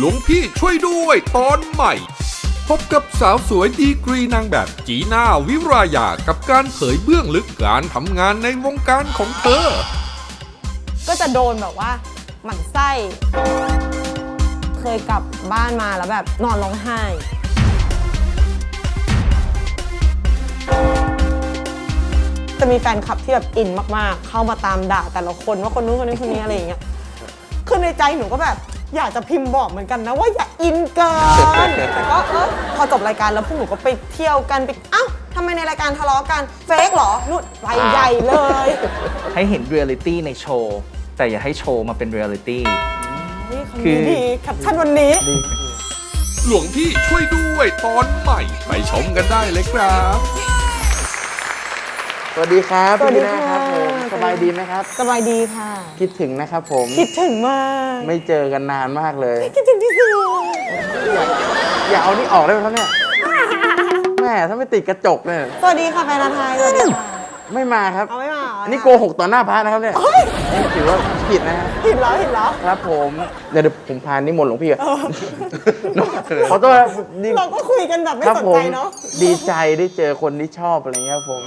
หลวงพี่ช่วยด้วยตอนใหม่ พบกับสาวสวยดีกรีนางแบบจีน่าวิรายากับการเผยเบื้องลึกการทำงานในวงการของเธอ ก็จะโดนแบบว่าหมั่นไส้ เคยกลับบ้านมาแล้วแบบนอนร้องไห้ จะมีแฟนคลับที่แบบอินมากๆ เข้ามาตามด่าแต่ละคนว่าคนนู้นคนนี้คนนี้อะไรอย่างเงี้ยคือในใจหนูก็แบบ อยากจะพิมพ์บอกเหมือนกันนะว่าอย่าอินเกิน แต่ก็เออพอจบรายการแล้วพวกหนูก็ไปเที่ยวกันไปเอ้าทำไมในรายการทะเลาะกันเฟกเหรอนู่นรายใหญ่เลย ให้เห็นเรียลิตี้ในโชว์แต่อย่าให้โชว์มาเป็นเรียลิตี้นี่คำคืนี้อดีแคปชั่นวันนี้ หลวงพี่ช่วยด้วยตอนใหม่ ไปชมกันได้เลยครับส วัสดีครับสวัสดีพี่นะครับค่ะผมสบายดีไหมครับ สบายดีค่ะ คิดถึงนะครับผม คิดถึงมากไม่เจอกันนานมากเลย คิดถึงที่สุดอย่าเอานี่ออกได้ไหมครับเนี่ย แม่ถ้าไม่ติดกระจกเนี่ย สวัสดีค่ะแฟนอาไทยสวัสดีค่ะ ไม่มาครับ เอาไม่มาเหรอันนี้โกหกต่อหน้าพระนะครับเนี่ยนี่ถือว่าผิดนะฮะ ผิดแล้วผิดแล้วครับผม เดี๋ยวผมพานิมนต์หลวงพี่อะขอโทษนะนี่ เราก็คุยกันแบบไม่ครับสนผใจมเนาะ ดีใจได้เจอคนที่ชอบอะไรเงี้ยครับผม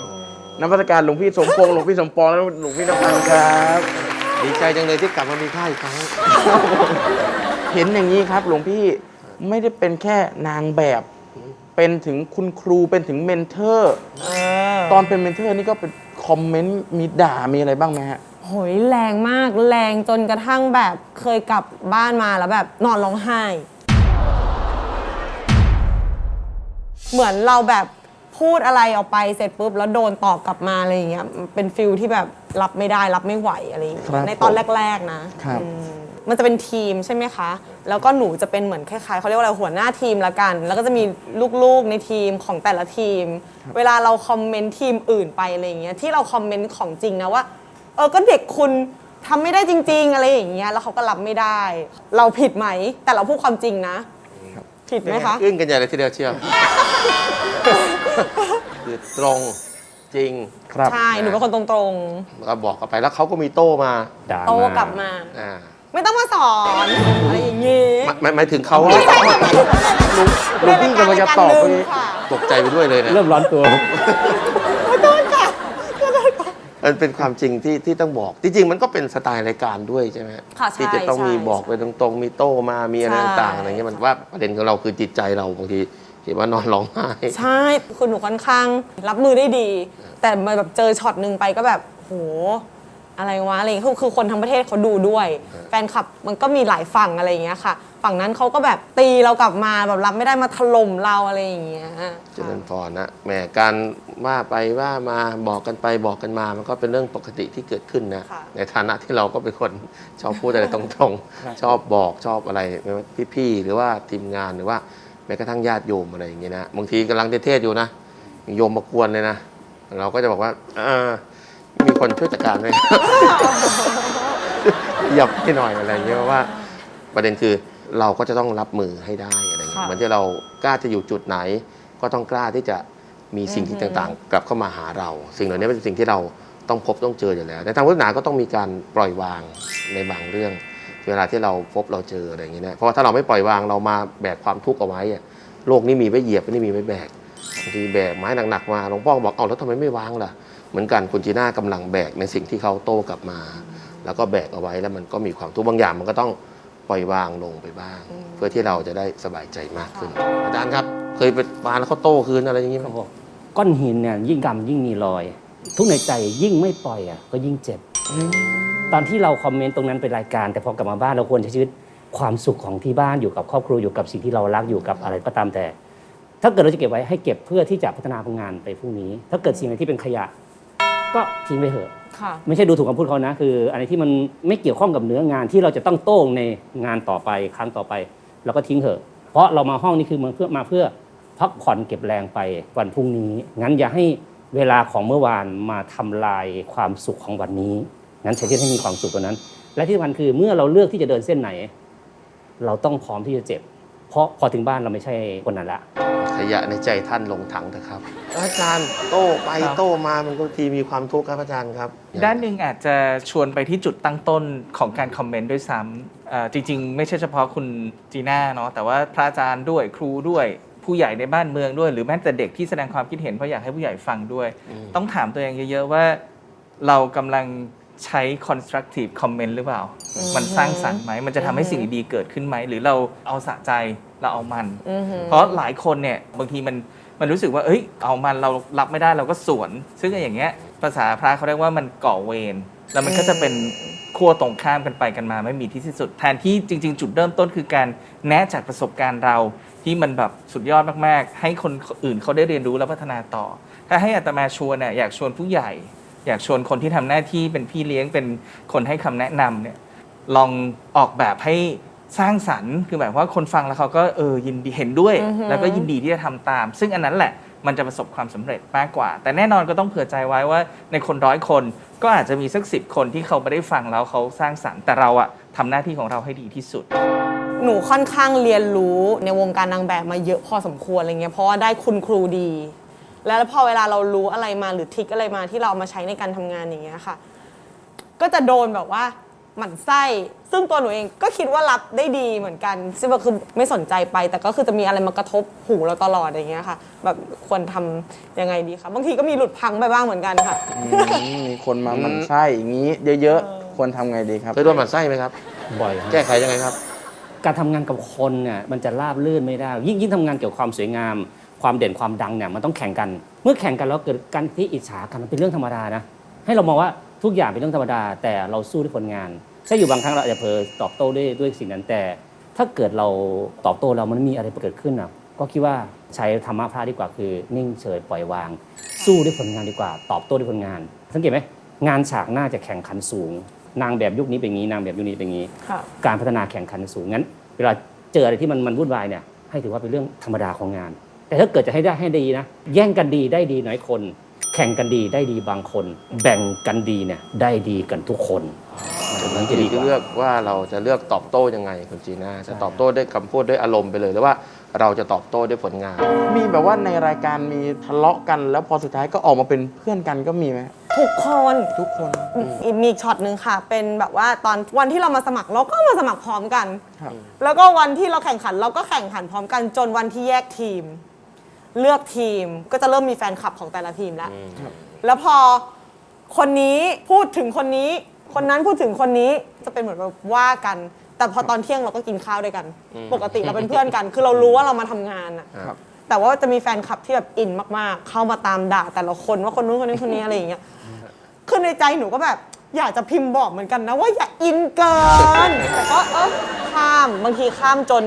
น้ำพัสการหลวงพี่สมพงษ์หลวงพี่สมปองแล้วหลวงพี่น้ำปังครับ ดีใจจังเลยที่กลับมามีค่าอีกครั้งเห็นอย่างนี้ครับหลวงพี่ไม่ได้เป็นแค่นางแบบ เป็นถึงคุณครูเป็นถึงเมนเทอร์เออตอนเป็นเมนเทอร์นี่ก็เป็นคอมเมนต์มีด่ามีอะไรบ้างไหมฮะ โหยแรงมากแรงจนกระทั่งแบบเคยกลับบ้านมาแล้วแบบนอนร้องไห้ เหมือนเราแบบ พูดอะไรออกไปเสร็จปุ๊บแล้วโดนตอบกลับมาอะไรอย่างเงี้ยเป็นฟิลที่แบบรับไม่ได้รับไม่ไหวอะไรอย่างเงี้ยครับในตอนแรก ๆนะครับ อืมมันจะเป็นทีมใช่ไหมคะ แล้วก็หนูจะเป็นเหมือนคล้ายๆเขาเรียกว่าอะไรหัวหน้าทีมละกัน แล้วก็จะมีลูกๆในทีมของแต่ละทีม เวลาเราคอมเมนต์ทีมอื่นไปอะไรอย่างเงี้ยที่เราคอมเมนต์ของจริงนะว่าเออก็เด็กคุณทำไม่ได้จริง ๆ อะไรอย่างเงี้ยแล้วเขาก็รับไม่ได้ เราผิดไหมแต่เราพูดความจริงนะ ผิดไหมคะ อึ้งกันใหญ่เลยทีเดียวเชียว คือตรงจริงครับใช่ หนูเป็นคนตรงก็บอกกันไปแล้วเขาก็มีโต้มาๆโตกลับมา อ่าไม่ต้องมาสอนอะไรอย่างงี้ หมายหมายหมายถึงเขาไม่ใช่ค่ะหลวงพี่กำลังจะตอบในไปรายการรายการหนึ่งค่ะ ตกใจไปด้วยเลยนะ เริ่มร้อนตัว ขอโทษค่ะขอโทษค่ะ มันเป็นความจริงที่ที่ต้องบอก จริงๆ มันก็เป็นสไตล์รายการด้วยใช่ไหมค่ะใช่ที่จะต้องมีใช่บอกไปตรงๆ มีโต้มา มีอะไรใช่ ต่างๆ อะไรเงี้ยมันว่าประเด็นของเราคือจิตใจเราบางที เห็นว่านอนร้องไห้ใช่คือหนูค่อนข้างรับมือได้ดี แต่มาแบบเจอช็อตหนึ่งไปก็แบบโหอะไรวะอะไรอย่างเงี้ยคือคือคนทั้งประเทศเขาดูด้วย แฟนคลับมันก็มีหลายฝั่งอะไรอย่างเงี้ยค่ะ ฝั่งนั้นเขาก็แบบตีเรากลับมาแบบรับไม่ได้มาถล่มเราอะไรอย่างเงี้ยเจริญพรนะแหมการว่าไปว่ามาบอกกันไปบอกกันมา มันก็เป็นเรื่องปกติที่เกิดขึ้นนะค่ะในฐานะที่เราก็เป็นคนชอบพูดอะไรตรงๆ ชอบบอกชอบอะไรไม่ว่าพี่ๆหรือว่าทีมงานหรือว่า แม้กระทั่งญาติโยมอะไรอย่างเงี้ยนะบางทีกำลังเทศน์อยู่นะโยมมากวนเลยนะเราก็จะบอกว่าเออมีคนช่วยจัดการไหมหยับให้หน่อยอะไรอย่างเงี้ยเพราะว่า ประเด็นคือเราก็จะต้องรับมือให้ได้อะไรอย่างเงี้ยค่ะเหมือนที่เรากล้าจะอยู่จุดไหน ก็ต้องกล้าที่จะมีสิ่งที่ต่างๆ กลับเข้ามาหาเรา สิ่งเหล่านี้เป็นสิ่งที่เราต้องพบต้องเจออยู่แล้วในทางพุทธศาสนาก็ต้องมีการปล่อยวางในบางเรื่อง เวลาที่เราพบเราเจออะไรอย่างเงี้ยนะเพราะว่าถ้าเราไม่ปล่อยวางเรามาแบกความทุกข์เอาไว้อะโลกนี้มีไว้เหยียบไม่ได้มีไว้แบกบางทีแบกไม้หนักๆมาหลวงพ่อบอกเอาแล้วทำไมไม่วางล่ะ เหมือนกันคุณจีน่ากำลังแบกในสิ่งที่เขาโต้กลับมา แล้วก็แบกเอาไว้แล้วมันก็มีความทุกข์บางอย่างมันก็ต้องปล่อยวางลงไปบ้าง เพื่อที่เราจะได้สบายใจมากขึ้น อาจารย์ครับ เคยไปปาแล้วเขาโต้คืนอะไรอย่างนี้ไหมเขาบกก้อนหินเนี่ยยิ่งกำยิ่งมีรอย ทุกในใจยิ่งไม่ปล่อยอะก็ยิ่งเจ็บ ตอนที่เราคอมเมนต์ตรงนั้นเป็นรายการ แต่พอกลับมาบ้านเราควรใช้ชีวิตความสุขของที่บ้านอยู่กับครอบครัวอยู่กับสิ่งที่เรารักอยู่กับอะไรก็ตามแต่ ถ้าเกิดเราจะเก็บไว้ให้เก็บเพื่อที่จะพัฒนาผลงานไปพรุ่งนี้ ถ้าเกิดสิ่งไหนที่เป็นขยะ ก็ทิ้งไปเถอะ ค่ะ ไม่ใช่ดูถูกคำพูดเขานะ คืออะไรที่มันไม่เกี่ยวข้องกับเนื้องานที่เราจะต้องโต้งในงานต่อไปครั้งต่อไปเราก็ทิ้งเถอะ เพราะเรามาห้องนี้คือมาเพื่อมาเพื่อพักผ่อนเก็บแรงไปวันพรุ่งนี้ งั้นอย่าให้ เวลาของเมื่อวานมาทำลายความสุขของวันนี้งั้นใช้ชีวิตให้มีความสุขตัวนั้น และที่สำคัญคือเมื่อเราเลือกที่จะเดินเส้นไหน เราต้องพร้อมที่จะเจ็บ เพราะพอถึงบ้านเราไม่ใช่คนนั้นละขยะในใจท่านลงถังเถอะครับ อาจารย์โต้ไปครับโต้มามันก็ทีมีความทุกข์ครับอาจารย์ครับ ด้านหนึ่งอาจจะชวนไปที่จุดตั้งต้นของการคอมเมนต์ด้วยซ้ำเอ่อจริง ๆ ไม่ใช่เฉพาะคุณจีน่าเนาะแต่ว่าพระอาจารย์ด้วยครูด้วย ผู้ใหญ่ในบ้านเมืองด้วย หรือแม้แต่เด็กที่แสดงความคิดเห็นเพราะอยากให้ผู้ใหญ่ฟังด้วย ต้องถามตัวเองเยอะ ๆ ว่าเรากำลังใช้ constructive comment หรือเปล่า มันสร้างสรรค์ไหม มันจะทำให้สิ่งดีๆเกิดขึ้นไหม หรือเราเอาสะใจเราเอามันอือหือเพราะหลายคนเนี่ยบางทีมันมันรู้สึกว่า เอ้ย เอามันเรารับไม่ได้เราก็สวน ซึ่งอย่างเงี้ยภาษาพระเขาเรียกว่ามันก่อเวร แล้วมันก็จะเป็นขั้วตรงข้ามกันไปกันมาไม่มีที่สิ้นสุด แทนที่จริง ๆ จุดเริ่มต้นคือการแนะจากประสบการณ์เรา ที่มันแบบสุดยอดมากๆ ให้คนอื่นเขาได้เรียนรู้และพัฒนาต่อ ถ้าให้อัตมาชวนเนี่ยอยากชวนผู้ใหญ่ อยากชวนคนที่ทำหน้าที่เป็นพี่เลี้ยงเป็นคนให้คำแนะนำเนี่ยลองออกแบบให้สร้างสรรค์คือหมายความว่าคนฟังแล้วเขาก็เออยินดีเห็นด้วยอือฮึแล้วก็ยินดีที่จะทำตาม ซึ่งอันนั้นแหละมันจะประสบความสำเร็จมากกว่า แต่แน่นอนก็ต้องเผื่อใจไว้ว่าในคนร้อยคนก็อาจจะมีสักสิบคนที่เขาไม่ได้ฟังแล้วเขาสร้างสรรค์แต่เราอะทำหน้าที่ของเราให้ดีที่สุด หนูค่อนข้างเรียนรู้ในวงการนางแบบมาเยอะพอสมควรอะไรเงี้ยเพราะว่าได้คุณครูดี แล้วพอเวลาเรารู้อะไรมาหรือทริกอะไรมาที่เราเอามาใช้ในการทำงานอย่างเงี้ยค่ะ ก็จะโดนแบบว่าหมั่นไส้ซึ่งตัวหนูเองก็คิดว่ารับได้ดีเหมือนกันซึ่งก็คือไม่สนใจไป แต่ก็คือจะมีอะไรมากระทบหูเราตลอดอย่างเงี้ยค่ะ แบบควรทำยังไงดีคะบางทีก็มีหลุดพังไปบ้างเหมือนกันค่ะ อืมมีคนมาหมั่นไส้อย่างนี้ เยอะๆ ควรทำไงดีครับ เคยโดนหมันไส้ไหมครับ บ่อยครับแก้ไขยังไงครับ การทำงานกับคนเนี่ยมันจะราบลื่นไม่ได้ ยิ่งยิ่งทำงานเกี่ยวกับความสวยงาม ความเด่นความดังเนี่ยมันต้องแข่งกัน เมื่อแข่งกันแล้วเกิดการที่อิจฉากันมันเป็นเรื่องธรรมดานะให้เรามองว่าทุกอย่างเป็นเรื่องธรรมดา แต่เราสู้ด้วยผลงานใช่อยู่บางครั้งเราอาจจะเผลอตอบโต้ด้วยด้วยสิ่งนั้นแต่ ถ้าเกิดเราตอบโต้แล้วมันมีอะไรเกิดขึ้นอะก็คิดว่าใช้ธรรมะพระดีกว่าคือ นิ่งเฉยปล่อยวาง สู้ด้วยผลงานดีกว่า ตอบโต้ด้วยผลงาน สังเกตไหมงานฉากหน่าจะแข่งขันสูง นางแบบยุคนี้เป็นอย่างนี้นางแบบยุคนี้เป็นอย่างนี้ ค่ะ การพัฒนาแข่งขันสูงงั้น เวลาเจออะไรที่มันมันวุ่นวายเนี่ยให้ถือว่าเป็นเรื่องธรรมดาของงาน แต่ถ้าเกิดจะให้ได้ให้ดีนะแย่งกันดีได้ดีน้อยคน แข่งกันดีได้ดีบางคน แบ่งกันดีเนี่ยได้ดีกันทุกคนมันจะดีกที่ว่า เลือกว่าเราจะเลือกตอบโต้ยังไงคุณจีน่าจะตอบโต้ด้วยคำพูดด้วยอารมณ์ไปเลยหรือว่าเราจะตอบโต้ด้วยผลงาน มีแบบว่าในรายการมีทะเลาะกัน แล้วพอสุดท้ายก็ออกมาเป็นเพื่อนกันก็มีไหม ทุกคนทุกคนอีกมีอีกช็อตหนึ่งค่ะ เป็นแบบว่าตอนวันที่เรามาสมัครเราก็มาสมัครพร้อมกัน ครับแล้วก็วันที่เราแข่งขันเราก็แข่งขันพร้อมกันจนวันที่แยกทีม เลือกทีมก็จะเริ่มมีแฟนคลับของแต่ละทีมแล้ว แล้วพอคนนี้พูดถึงคนนี้ คนนั้นพูดถึงคนนี้จะเป็นเหมือนแบบว่ากัน แต่พอตอนเที่ยงเราก็กินข้าวด้วยกัน ปกติเราเป็นเพื่อนกัน คือเรารู้ว่าเรามาทำงานอะครับ แต่ว่าจะมีแฟนคลับที่แบบอินมากๆ เข้ามาตามด่าแต่ละคนว่าคนนู้นคนนี้คนนี้อะไรอย่างเงี้ย คือในใจหนูก็แบบ อยากจะพิมพ์บอกเหมือนกันนะว่าอย่าอินเกิน แต่ก็เออข้ามบางทีข้ามจน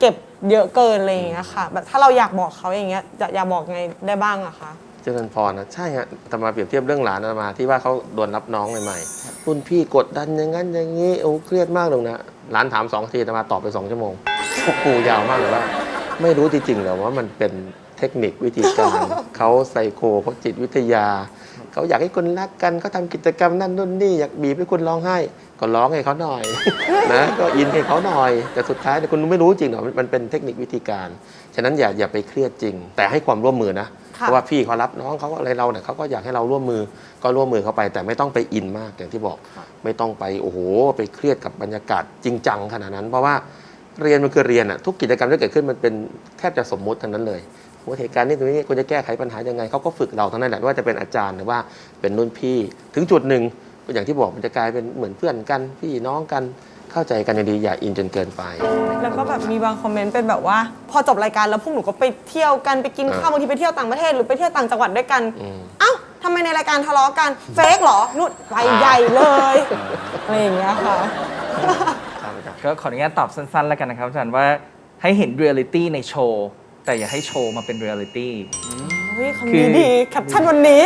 เก็บเยอะเกินอะไรอย่างเงี้ยค่ะแบบถ้าเราอยากบอกเขาอย่างเงี้ยจะอยากบอกไงได้บ้างอะคะเจริญพรนะใช่ฮะอาตมาเปรียบเทียบเรื่องหลานอาตมาที่ว่าเขาโดนรับน้องใหม่ๆรุ่นพี่กดดันอย่างนั้นอย่างนี้โอ้เครียดมากเลยนะหลานถามสองทีอาตมาตอบไปสองชั่วโมงโอ้โหยาวมากเลยว่า ไม่รู้จริงๆเหรอว่ามันเป็นเทคนิควิธีการ เขาไซโคเขาจิตวิทยา เขาอยากให้คนรักกันเขาทำกิจกรรมนั่นนู่นนี่อยากบีบให้คุณร้องไห้ ก็ร้องให้เขาหน่อย นะก็อินให้เขาหน่อย แต่สุดท้ายเนี่ยคุณไม่รู้จริงหรอกมันมันเป็นเทคนิควิธีการ ฉะนั้นอย่าอย่าไปเครียดจริง แต่ให้ความร่วมมือนะค่ะเพราะว่าพี่เขารับน้องเขาอะไรเราเนี่ยเขาก็อยากให้เราร่วมมือก็ร่วมมือเข้าไป แต่ไม่ต้องไปอินมากอย่างที่บอก ไม่ต้องไปโอ้โหไปเครียดกับบรรยากาศจริงจังขนาดนั้น เพราะว่าเรียนมันคือเรียนอะทุกกิจกรรมที่เกิดขึ้นมันเป็นแทบจะสมมุติทั้งนั้นเลย ว่าเหตุการณ์นี้ตรงนี้คุณจะแก้ไขปัญหายังไงเขาก็ฝึกเราทั้งนั้นแหละไม่ว่าจะเป็นอาจารย์หรือว่าเป็นรุ่นพี่ ถึงจุดหนึ่งก็อย่างที่บอกมันจะกลายเป็นเหมือนเพื่อนกันพี่น้องกันเข้าใจกันอย่างดีอย่าอินจนเกินไป แล้วก็แบบมีบางคอมเมนต์เป็นแบบว่า พอจบรายการแล้วพวกหนูก็ไปเที่ยวกันไปกินข้าวบางทีไปเที่ยวต่างประเทศหรือไปเที่ยวต่างจังหวัดด้วยกันอืมเอ้าทำไมในรายการทะเลาะกันเฟกเหรอนู่นไปใหญ่เลยอะไรอย่างเงี้ยค่ะครับอาจารย์ก็ขออนุญาตตอบสั้นๆ แล้วกันนะครับอาจารย์ว่าให้เห็นเรียลิตี้ในโชว์ แต่อย่าให้โชว์มาเป็นเรียลิตี้ เฮ้ยคือคำนี้ดีแคปชั่นวันนี้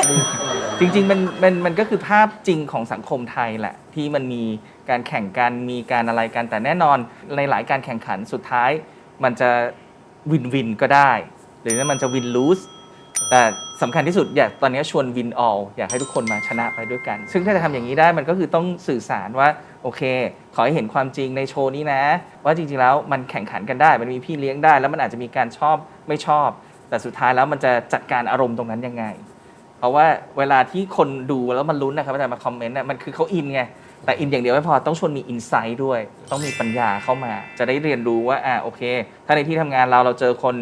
จริงๆมันมันมันก็คือภาพจริงของสังคมไทยแหละ ที่มันมีการแข่งกันมีการอะไรกัน แต่แน่นอนในหลายการแข่งขันสุดท้าย มันจะวินวินก็ได้ หรือมันจะวินลูสแต่สำคัญที่สุดอยากตอนนี้ชวนวินออลอยากให้ทุกคนมาชนะไปด้วยกัน ซึ่งถ้าจะทำอย่างนี้ได้มันก็คือต้องสื่อสารว่า โอเค ขอให้เห็นความจริงในโชว์นี้นะ ว่าจริงๆแล้วมันแข่งขันกันได้ มันมีพี่เลี้ยงได้ แล้วมันอาจจะมีการชอบไม่ชอบ แต่สุดท้ายแล้วมันจะจัดการอารมณ์ตรงนั้นยังไง เพราะว่าเวลาที่คนดูแล้วมันลุ้นนะครับอาจารย์มาคอมเมนต์น่ะมันคือเขาอินไงแต่อินอย่างเดียวไม่พอต้องชวนมีอินไซต์ด้วย ต้องมีปัญญาเข้ามา จะได้เรียนรู้ว่าอ่าโอเค ถ้าในที่ทำงานเราเราเจอคน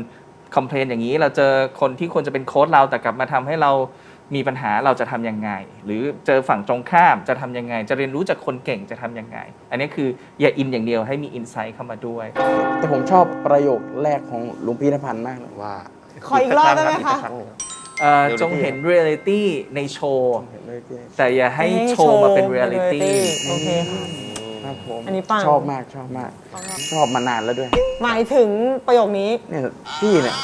คอมเพลนอย่างนี้ เราเจอคนที่ควรจะเป็นโค้ดเราแต่กลับมาทำให้เรา มีปัญหาเราจะทำยังไง หรือเจอฝั่งตรงข้ามจะทำยังไง จะเรียนรู้จากคนเก่งจะทำยังไง อันนี้คืออย่าอินอย่างเดียวให้มีอินไซต์เข้ามาด้วย แต่ผมชอบประโยคแรกของหลวงพี่นภันธ์มากเลยว่าขออีกรอบได้ไหมอีกคะสักรั้งหนึ่งเอ่อ Reality จงเห็นเรียลิตี้ในโชว์เห็นเลยพี่แต่อย่าให้โชว์มาเป็นเรียลิตี้โอเคค่ะครับผมอันนี้ปังชอบมากชอบมาก ชอบมานานแล้วด้วย หมายถึงประโยคนี้เนี่ยพี่เนี่ย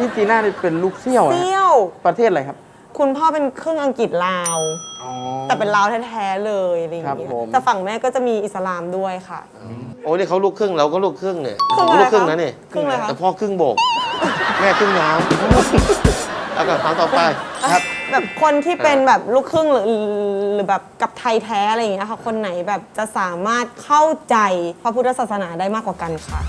พี่จีน่านี่เป็นลูกเซี่ยวนะเซี่ยว ประเทศอะไรครับ คุณพ่อเป็นครึ่งอังกฤษลาว อ๋อ แต่เป็นลาวแท้ๆเลยอะไรอย่างครับเงี้ยผม แต่ฝั่งแม่ก็จะมีอิสลามด้วยค่ะ โอ้ยนี่เขาลูกครึ่งเราก็ลูกครึ่งเนี่ยครึ่งอะไรลูกครึ่งคะนะนี่ครึ่งอะไรคะ แต่พ่อครึ่งโบก แม่ครึ่งน้ำแล้วก็ครั้งต่อไปครับ แบบคนที่เป็นแบบลูกครึ่งหรือหรือแบบกับไทยแท้อะไรอย่างเงี้ยค่ะคนไหนแบบจะสามารถเข้าใจพระพุทธศาสนาได้มากกว่ากันค่ะ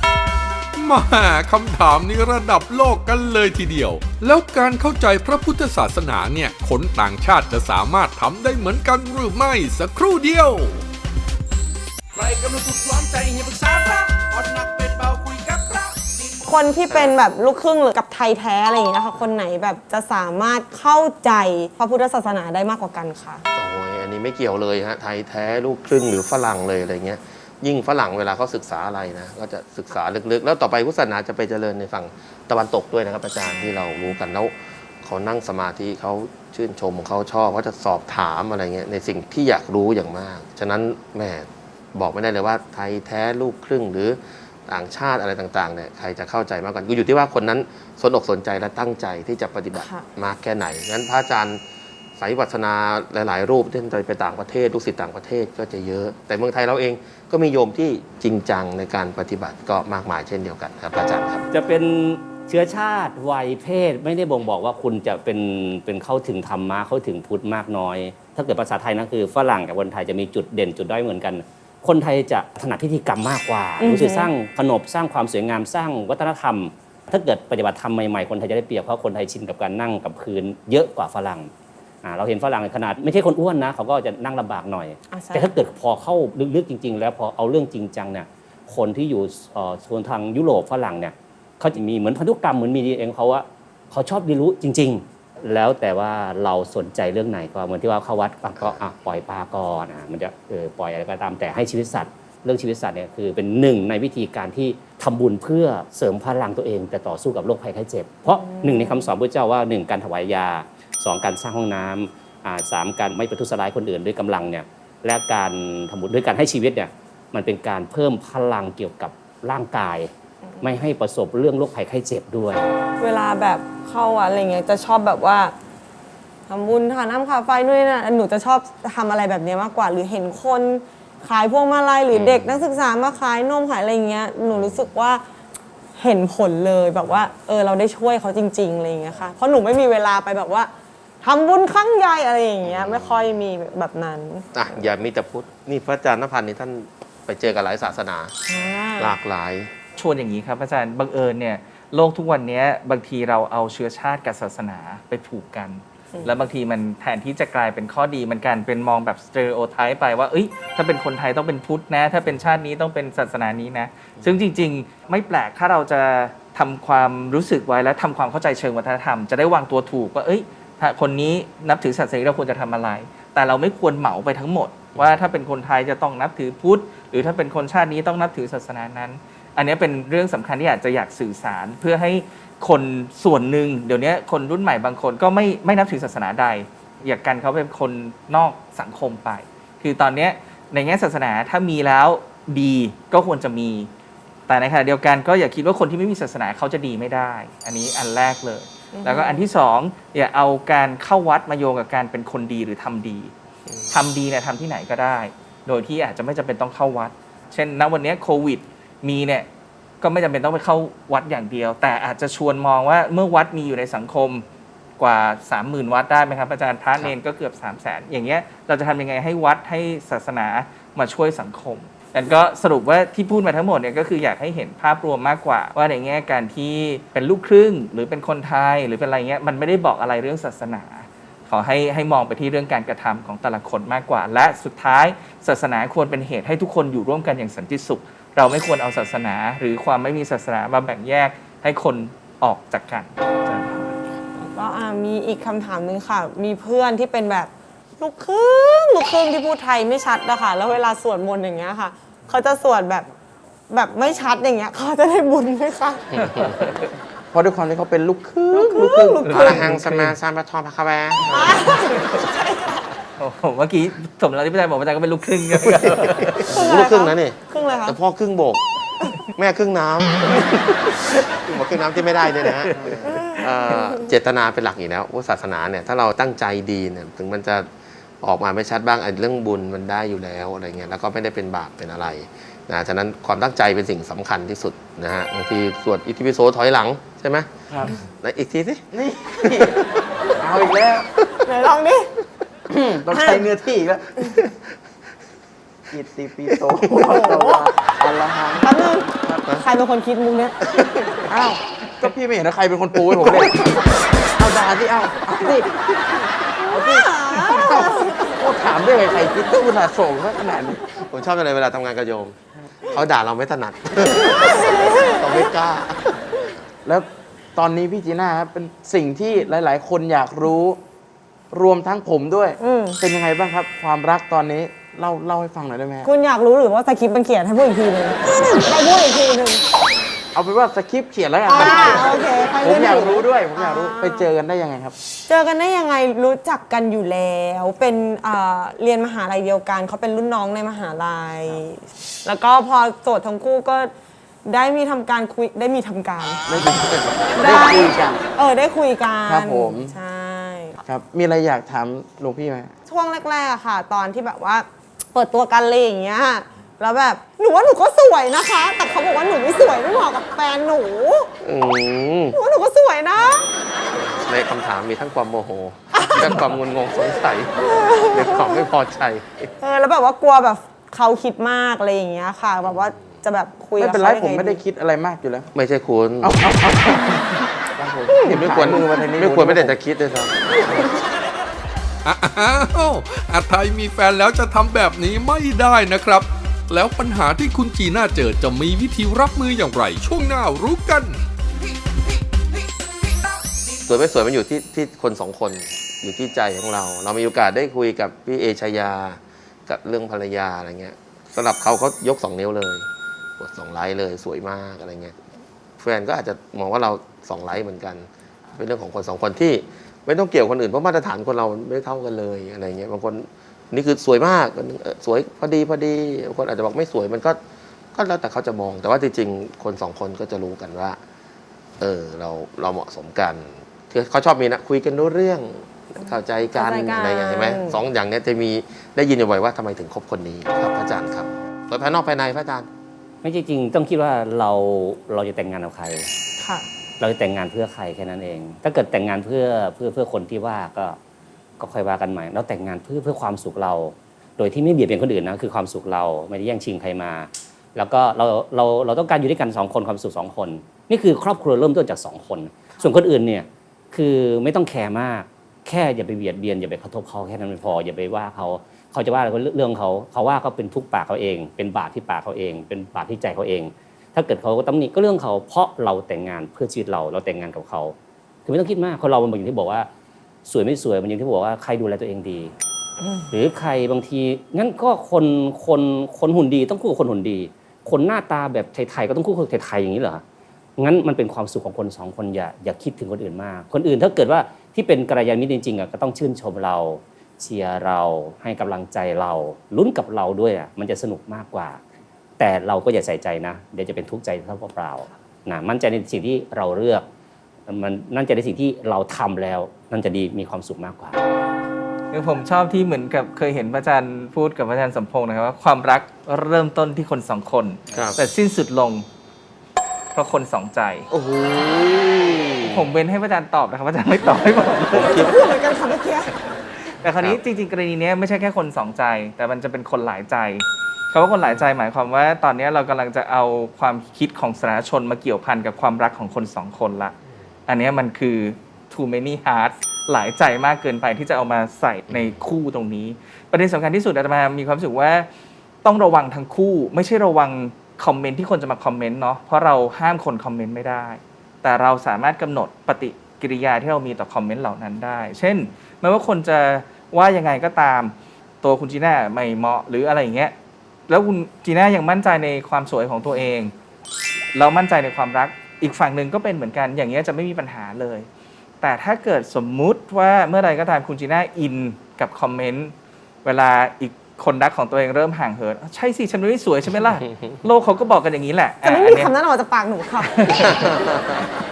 มาคำถามนี้ระดับโลกกันเลยทีเดียว แล้วการเข้าใจพระพุทธศาสนาเนี่ยคนต่างชาติจะสามารถทำได้เหมือนกันหรือไม่สักครู่เดียวใครกำลังถูกล้อมใจให้ปรึกษาพระอ่อนหนักเป็นเบาคุยกับพระคนที่เป็นแบบลูกครึ่งหรือกับไทยแท้อะไรอย่างเงี้ยค่ะคนไหนแบบจะสามารถเข้าใจพระพุทธศาสนาได้มากกว่ากันค่ะโอ้ยอันนี้ไม่เกี่ยวเลยฮะ ไทยแท้ลูกครึ่งหรือฝรั่งเลยอะไรเงี้ย ยิ่งฝรั่งเวลาเขาศึกษาอะไรนะก็จะศึกษาลึกๆ แล้วต่อไปพุทธศาสนาจะไปเจริญในฝั่งตะวันตกด้วยนะครับอาจารย์ที่เรารู้กันแล้วเขานั่งสมาธิเขาชื่นชมของเขาชอบเขาจะสอบถามอะไรเงี้ยในสิ่งที่อยากรู้อย่างมาก ฉะนั้นแม่บอกไม่ได้เลยว่าไทยแท้ลูกครึ่งหรือต่างชาติอะไรต่างๆเนี่ยใครจะเข้าใจมากกว่าก็อยู่ที่ว่าคนนั้นสนอกสนใจและตั้งใจที่จะปฏิบัติค่ะมากแค่ไหนงั้นพระอาจารย์ สายวิปัสสนาหลาย ๆ รูปที่ท่านไปต่างประเทศลูกศิษย์ต่างประเทศก็จะเยอะ แต่เมืองไทยเราเองก็มีโยมที่จริงจังในการปฏิบัติก็มากมายเช่นเดียวกันครับอาจารย์ครับ จะเป็นเชื้อชาติวัยเพศไม่ได้บ่งบอกว่าคุณจะเป็นเป็นเข้าถึงธรรมะเข้าถึงพุทธมากน้อย ถ้าเกิดภาษาไทยนะคือฝรั่งกับคนไทยจะมีจุดเด่นจุดด้อยเหมือนกัน คนไทยจะถนัดพิธีกรรมมากกว่าอือฮึรู้สึกสร้างขนบสร้างความสวยงามสร้างวัฒนธรรมถ้าเกิดปฏิบัติธรรมใหม่ๆ คนไทยจะได้เปรียบเพราะคนไทยชินกับการนั่งกับพื้นเยอะกว่าฝรั่ง อ่าเราเห็นฝรั่งขนาดไม่ใช่คนอ้วนนะเขาก็จะนั่งลำบากหน่อย อะใช่ แต่ถ้าเกิดพอเข้าลึกๆจริง ๆ แล้วพอเอาเรื่องจริงจังเนี่ยคนที่อยู่เอ่อโซนทางยุโรปฝรั่งเนี่ยเขาจะมีเหมือนพันธุกรรมเหมือนมีดีเองเขาว่าเขาชอบเรียนรู้จริง ๆ แล้วแต่ว่าเราสนใจเรื่องไหนก็เหมือนที่ว่าเข้าวัดบางก็อะปล่อยปลาก่อนอะมันจะเออปล่อยอะไรก็ตามแต่ให้ชีวิตสัตว์ เรื่องชีวิตสัตว์เนี่ยคือเป็นหนึ่งในวิธีการที่ทำบุญเพื่อเสริมพลังตัวเอง แต่ต่อสู้กับโรคภัยไข้เจ็บ เพราะหนึ่งในคำสอนพระเจ้าว่าหนึ่งการถวายยา สองการสร้างห้องน้ำอ่าสามการไม่ประทุษร้ายคนอื่นด้วยกำลังเนี่ยและการทำบุญด้วยการให้ชีวิตเนี่ยมันเป็นการเพิ่มพลังเกี่ยวกับร่างกาย ไม่ให้ประสบเรื่องโรคภัยไข้เจ็บด้วย เวลาแบบเข้าวัดอะไรเงี้ยจะชอบแบบว่าทำบุญทานน้ำค่าไฟนู่นนนะหนูจะชอบทำอะไรแบบเนี้ยมากกว่า หรือเห็นคนขายพวงมาลัยหรือเด็กนักศึกษามาขายนมขายอะไรเงี้ยหนูรู้สึกว่าเห็นผลเลยแบบว่าเออเราได้ช่วยเขาจริงๆอะไรเงี้ยค่ะเพราะหนูไม่มีเวลาไปแบบว่า ทำบุญครั้งใหญ่อะไรอย่างเงี้ยไม่ค่อยมีแบบนั้นอะอย่ามีแต่พุทธนี่พระอาจารย์นภันธ์นี่ท่านไปเจอกับหลายศาสนา อ่า หลากหลาย ชวนอย่างนี้ครับอาจารย์บังเอิญเนี่ยโลกทุกวันนี้บางทีเราเอาเชื้อชาติกับศาสนาไปผูกกันแล้วบางทีมันแทนที่จะกลายเป็นข้อดีมันกลารเป็นมองแบบสเตอริโอไทป์ไปว่าเอ้ยถ้าเป็นคนไทยต้องเป็นพุทธนะ ถ้าเป็นชาตินี้ต้องเป็นศาสนานี้นะ ซึ่งจริง ๆ ไม่แปลกถ้าเราจะทำความรู้สึกไว้และทำความเข้าใจเชิงวัฒนธรรม จะได้วางตัวถูกว่าเอ้ยถ้า คนนี้นับถือศาสนาเราควรจะทำอะไร แต่เราไม่ควรเหมาไปทั้งหมด ว่าถ้าเป็นคนไทยจะต้องนับถือพุทธ หรือถ้าเป็นคนชาตินี้ต้องนับถือศาสนานั้น อันนี้เป็นเรื่องสำคัญที่อยากจะอยากสื่อสารเพื่อให้คนส่วนหนึ่งเดี๋ยวนี้คนรุ่นใหม่บางคนก็ไม่ไม่นับถือศาสนาใด อยากกันเขาเป็นคนนอกสังคมไป คือตอนนี้ในแง่ศาสนาถ้ามีแล้วดีก็ควรจะมี แต่ในขณะเดียวกันก็อย่าคิดว่าคนที่ไม่มีศาสนาเขาจะดีไม่ได้ อันนี้อันแรกเลย แล้วก็อันที่สองอย่าเอาการเข้าวัดมาโยงกับการเป็นคนดีหรือทำดีทำดีเนี่ยทำที่ไหนก็ได้ โดยที่อาจจะไม่จำเป็นต้องเข้าวัด เช่นณวันเนี้ยโควิดมีเนี่ยก็ไม่จำเป็นต้องไปเข้าวัดอย่างเดียว แต่อาจจะชวนมองว่าเมื่อวัดมีอยู่ในสังคมกว่า 30,000 วัดได้ไหมครับอาจารย์พระเนนก็เกือบ 3 0 0แสนอย่างเงี้ยเราจะทำยังไงให้วัดให้ศาสนามาช่วยสังคม แต่ก็สรุปว่าที่พูดมาทั้งหมดเนี่ยก็คืออยากให้เห็นภาพรวมมากกว่า ว่าในแง่การที่เป็นลูกครึ่ง หรือเป็นคนไทยหรือเป็นอะไรเงี้ยมันไม่ได้บอกอะไรเรื่องศาสนา ขอให้ให้มองไปที่เรื่องการกระทำของแต่ละคนมากกว่า และสุดท้ายศาสนาควรเป็นเหตุให้ทุกคนอยู่ร่วมกันอย่างสันติสุข เราไม่ควรเอาศาสนา หรือความไม่มีศาสนามาแบ่งแยกให้คนออกจากกันก็มีอีกคำถามหนึ่งค่ะ มีเพื่อนที่เป็นแบบ ลูกครึ่งลูกครึ่งที่พูดไทยไม่ชัดนะคะแล้วเวลาสวดมนต์อย่างเงี้ยค่ะ เขาจะสวดแบบแบบไม่ชัดอย่างเงี้ยเขาจะได้บุญไหมคะ เพราะด้วยความที่เขาเป็นลูกครึ่งลูกครึ่งลูกคอรึ่รงหังสมมาสามปะทอพะคะแวโอ้โหเมื่อกี้สมแล้วที่พี่อาจารย์บอกว่าอาจารย์ก็เป็นลูกครึ่งลูกครึ่งนะนี่ ครึ่งเลยคะแต่พ่อครึ่งโบก แม่ครึ่งน้ำครึ่งบอกครึ่งน้ำที่ไม่ได้เนี่ยนะฮะเอ่อเจตนาเป็นหลักอยู่แล้วว่าศาสนาเนี่ยถ้าเราตั้งใจดีเนี่ยถึงมันจะ ออกมาไม่ชัดบ้างไอ้เรื่องบุญมันได้อยู่แล้วอะไรเงี้ยแล้วก็ไม่ได้เป็นบาปเป็นอะไรนะฉะนั้นความตั้งใจเป็นสิ่งสำคัญที่สุดนะฮะบางทีสวดอิติปิโสถอยหลังใช่ไหมครับไหนอีกทีสินี่เอาอีกแล้วไหนลองดิต้องใช้เนื้อที่อีกแล้วอิติปิโสตวะอรหังแป๊บนึงใครเป็นคนคิดมุกเนี้ยอ้าวก็พี่ไม่เห็นว่าใครเป็นคนปูให้ผมเลยเอาด่าสิเอาเอาสิเอาสิโอ้ ถามได้ไงใครคิดตู้น่ะส่งซะขนาดนี้ ผมชอบจังเลยเวลาทำงานกับโยม เขาด่าเราไม่ถนัด เราไม่กล้า แล้วตอนนี้พี่จีน่าครับเป็นสิ่งที่หลาย ๆ คนอยากรู้ รวมทั้งผมด้วย อืม เป็นยังไงบ้างครับ ความรักตอนนี้เล่าเล่าให้ฟังหน่อยได้ไหมฮะคุณอยากรู้หรือว่าสคริปต์มันเขียนให้พูดอีกทีหนึ่งให้พูดอีกทีหนึ่ง เอาเป็นว่าสคริปต์เขียนแล้วกันอ่าโอเคใครผมอยากเล่นรู้ด้วย ผมอยากรู้อ่าไปเจอกันได้ยังไงครับ เจอกันได้ยังไงรู้จักกันอยู่แล้วเป็นเอ่อเรียนมหาลัยเดียวกันเขาเป็นรุ่นน้องในมหาลัย แล้วก็พอโสดทั้งคู่ก็ได้มีทำการคุยได้มีทำการได้ได้คุยกัน เออได้คุยกันครับผม ใช่ ครับ มีอะไรอยากถามหลวงพี่ไหม ช่วงแรกๆอะค่ะ ตอนที่แบบว่าเปิดตัวกันเลยอย่างเงี้ย แล้วแบบหนูว่าหนูก็สวยนะคะ แต่เขาบอกว่าหนูไม่สวยไม่เหมาะกับแฟนหนูอืมหนูว่าหนูก็สวยนะ ในคำถามมีทั้งความโมโห และความงุนงงสงสัยและความไม่พอใจ เออแล้วแบบว่ากลัวแบบเขาคิดมากอะไรอย่างเงี้ยค่ะ แบบว่าจะแบบคุยไม่กับเป็นไรเขายังผมงไม่ได้คิดอะไรมากอยู่แล้วไม่ใช่คุณเอาเอาเอาครับผมไม่ควรมือมาทางนี้ไม่ควรไม่ได้จะคิดด้วยซ้อ้าวอาไทยมีแฟนแล้วจะทำแบบนี้ไม่ได้นะครับ แล้วปัญหาที่คุณจีน่าเจอจะมีวิธีรับมืออย่างไร ช่วงหน้ารู้กัน สวยไม่สวยมันอยู่ที่ที่คนสองคนอยู่ที่ใจของเรา เรามีโอกาสได้คุยกับพี่เอชายา กับเรื่องภรรยาอะไรเงี้ยสำหรับเขาเขายกสองนิ้วเลยกดสองไลค์เลยสวยมากอะไรเงี้ยแฟนก็อาจจะมองว่าเราสองไลค์เหมือนกัน เป็นเรื่องของคนสองคนที่ไม่ต้องเกี่ยวคนอื่นเพราะมาตรฐานคนเราไม่เท่ากันเลยอะไรเงี้ยบางคน นี่คือสวยมากคนนึงเอ่อสวยพอดีพอดีบางคนอาจจะบอกไม่สวยมันก็ก็แล้วแต่เขาจะมอง แต่ว่าจริงๆคนสองคนก็จะรู้กันว่า เออเราเราเหมาะสมกันคือเขาชอบมีนะคุยกันรู้เรื่องเข้าใจกันเข้าใจกันอะไรอย่างเงี้ยเห็นไหมสองอย่างเนี้ยจะมีได้ยินบ่อยๆว่าทำไมถึงคบคนนี้ครับพระอาจารย์ครับสวยภายนอกภายในพระอาจารย์ ไม่จริงๆต้องคิดว่าเราเราจะแต่งงานกับใครค่ะ เราจะแต่งงานเพื่อใครแค่นั้นเอง ถ้าเกิดแต่งงานเพื่อเพื่อเพื่อคนที่ว่าก็ ก็ค่อยว่ากันใหม่เราแต่งงานเพื่อเพื่อความสุขเรา โดยที่ไม่เบียดเบียนคนอื่นนะคือความสุขเราไม่ได้แย่งชิงใครมา แล้วก็เราเราเราต้องการอยู่ด้วยกันสองคนความสุขสองคน นี่คือครอบครัวเริ่มต้นจากสองคน ส่วนคนอื่นเนี่ยคือไม่ต้องแคร์มากแค่อย่าไปเบียดเบียนอย่าไปกระทบเขาแค่นั้นพออย่าไปว่าเขาเขาจะว่าอะไรเรื่องเขาเขาว่าเขาเป็นทุกปากเขาเอง เป็นบาปที่ปากเขาเอง เป็นบาปที่ใจเขาเอง ถ้าเกิดเขาตำหนิก็เรื่องเขาเพราะเราแต่งงานเพื่อชีวิตเราเราแต่งงานกับเขาคือไม่ต้องคิดมากคนเรามันอย่างที่บอกว่า สวยไม่สวยมันอย่างที่บอกว่าใครดูแลตัวเองดี หรือใครบางทีงั้นก็คนคนคนหุ่นดีต้องคู่กับคนหุ่นดี คนหน้าตาแบบไทยๆก็ต้องคู่กับไทยๆอย่างนี้เหรองั้นมันเป็นความสุขของคนสองคนอย่าอย่าคิดถึงคนอื่นมาก คนอื่นถ้าเกิดว่าที่เป็นกัลยาณมิตรจริงๆอะก็ต้องชื่นชมเราเชียร์เราให้กำลังใจเราลุ้นกับเราด้วยอะมันจะสนุกมากกว่า แต่เราก็อย่าใส่ใจนะ เดี๋ยวจะเป็นทุกข์ใจเท่าเปล่าๆนะมั่นใจในสิ่งที่เราเลือก มันนั่นใจในสิ่งที่เราทำแล้ว นั่นจะดีมีความสุขมากกว่าคือผมชอบที่เหมือนกับเคยเห็นพระอาจารย์พูดกับพระอาจารย์สมพงษ์นะครับว่าความรักเริ่มต้นที่คนสองคนครับแต่สิ้นสุดลง เพราะคนสองใจโอ้โหผมเว้นให้พระอาจารย์ตอบนะครับพระอาจารย์ไม่ตอบให้ผมเลยพูดเหมือนกันค่ะเมื่อกี้แต่คราวนี้จริงๆกรณีเนี้ยไม่ใช่แค่คนสองใจ แต่มันจะเป็นคนหลายใจคำว่าคนหลายใจหมายความว่า ตอนเนี้ยเรากำลังจะเอาความคิดของสาธารณชนมาเกี่ยวพันกับความรักของคนสองคนละ อันนี้มันคือ too many hearts หลายใจมากเกินไปที่จะเอามาใส่ในคู่ตรงนี้ ประเด็นสำคัญที่สุดอาตมามีความรู้สึกว่าต้องระวังทั้งคู่ ไม่ใช่ระวังคอมเมนต์ที่คนจะมาคอมเมนต์เนาะเพราะเราห้ามคนคอมเมนต์ไม่ได้ แต่เราสามารถกำหนดปฏิกิริยาที่เรามีต่อคอมเมนต์เหล่านั้นได้ เช่นไม่ว่าคนจะว่ายังไงก็ตาม ตัวคุณจีน่าไม่เหมาะหรืออะไรอย่างเงี้ยแล้วคุณจีน่ายังมั่นใจในความสวยของตัวเอง เรามั่นใจในความรัก อีกฝั่งหนึ่งก็เป็นเหมือนกัน อย่างเงี้ยจะไม่มีปัญหาเลย แต่ถ้าเกิดสมมุติว่าเมื่อใดก็ตามคุณจีน่าอินกับคอมเมนต์เวลาอีกคนรักของตัวเองเริ่มห่างเหินใช่สิฉันไม่ได้สวยใช่ไหมล่ะ โลกเขาก็บอกกันอย่างนี้แหละจะไม่อะมีอันเนี้ยคำนั้นออกจากปากหนูค่ะ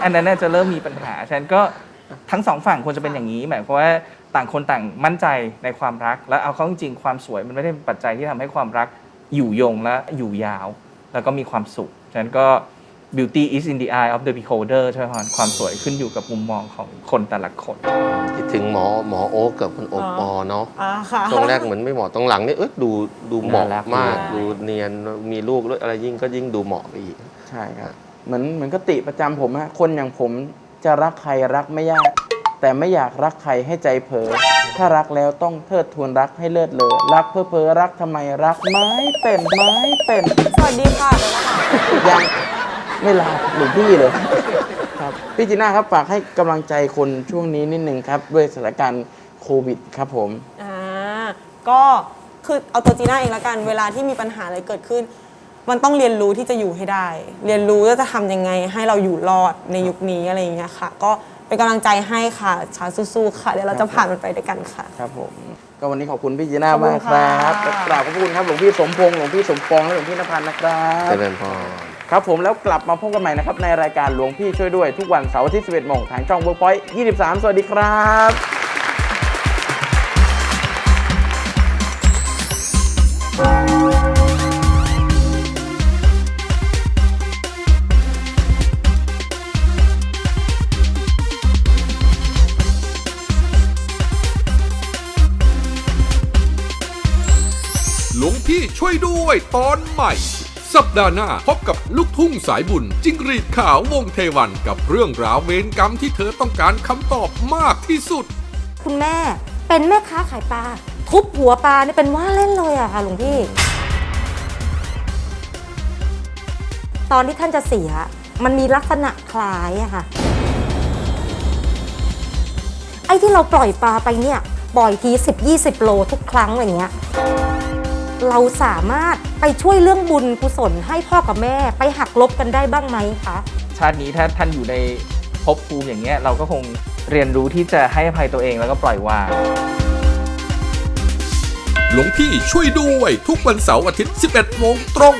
อันนั้นน่าจะเริ่มมีปัญหาฉะนั้นก็ทั้งสองฝั่งควรจะเป็นอย่างนี้หมายความว่าต่างคนต่างมั่นใจในความรัก และเอาเข้าจริงๆความสวยมันไม่ได้เป็นปัจจัยที่ทำให้ความรักอยู่ยงและอยู่ยาว แล้วก็มีความสุขฉะนั้นก็ beauty is in the eye of the beholder ใช่ไหมครับความสวยขึ้นอยู่กับมุมมองของคนแต่ละคน คิดถึงหมอหมอโอ๊กกับคุณโอปอเนาะอ่าค่ะช่วงแรกเหมือนไม่เหมาะตรงหลังนี่เอ้ยดูดูเหมาะน่ารัก มากใช่ดูเนียนมีลูกด้วยอะไรยิ่งก็ยิ่งดูเหมาะไปอีก ใช่ครับ เหมือนเหมือนกติประจำผมฮะคนอย่างผมจะรักใครรักไม่ยาก แต่ไม่อยากรักใครให้ใจเผลอถ้ารักแล้วต้องเทิดทูนรักให้เลิศเลอรักเพื่อเพอรักทำไมรักไม้เป็นไม้เป็นสวัสดีค่ะเดี๋ยวนะคะยัง ไม่ลาหลวงพี่เลยครับพี่จีน่าครับฝากให้กำลังใจคนช่วงนี้นิดนึงครับ ด้วยสถานการณ์โควิดครับผม อ่าก็คือเอาตัวจีน่าเองละกัน เวลาที่มีปัญหาอะไรเกิดขึ้น มันต้องเรียนรู้ที่จะอยู่ให้ได้ เรียนรู้ว่าจะทำยังไงให้เราอยู่รอดในยุคนี้อะไรอย่างเงี้ยค่ะ ก็เป็นกำลังใจให้ค่ะชาสู้ๆค่ะเดี๋ยวเราจะผ่านมันไปด้วยกันค่ะ ครับผม ก็วันนี้ขอบคุณพี่จีน่าขอบคุณมากครับค่ะและกราบขอบพระคุณครับหลวงพี่สมพงษ์หลวงพี่สมปองและหลวงพี่นภันธ์นะครับ เจริญพร ครับผมแล้วกลับมาพบกันใหม่นะครับในรายการหลวงพี่ช่วยด้วยทุกวันเสาร์ที่ 11โมงทางช่อง Workpoint 23 สวัสดีครับหลวงพี่ช่วยด้วยตอนใหม่ สัปดาห์หน้าพบกับลูกทุ่งสายบุญ จิงรีดขาววงเทวันกับเรื่องราวเวรกรรมที่เธอต้องการคำตอบมากที่สุด คุณแม่เป็นแม่ค้าขายปลาทุบหัวปลานี่เป็นว่าเล่นเลยอะค่ะหลวงพี่ ตอนที่ท่านจะเสีย มันมีลักษณะคล้ายอะค่ะ ไอ้ที่เราปล่อยปลาไปเนี่ย ปล่อยที 10-20 โลทุกครั้งอย่างเงี้ย เราสามารถ ไปช่วยเรื่องบุญกุศลให้พ่อกับแม่ไปหักลบกันได้บ้างไหมคะชาตินี้ถ้าท่านอยู่ในภพภูมิอย่างเงี้ยเราก็คงเรียนรู้ที่จะให้อภัยตัวเองแล้วก็ปล่อยวางหลวงพี่ช่วยด้วยทุกวันเสาร์อาทิตย์ 11โมงตรง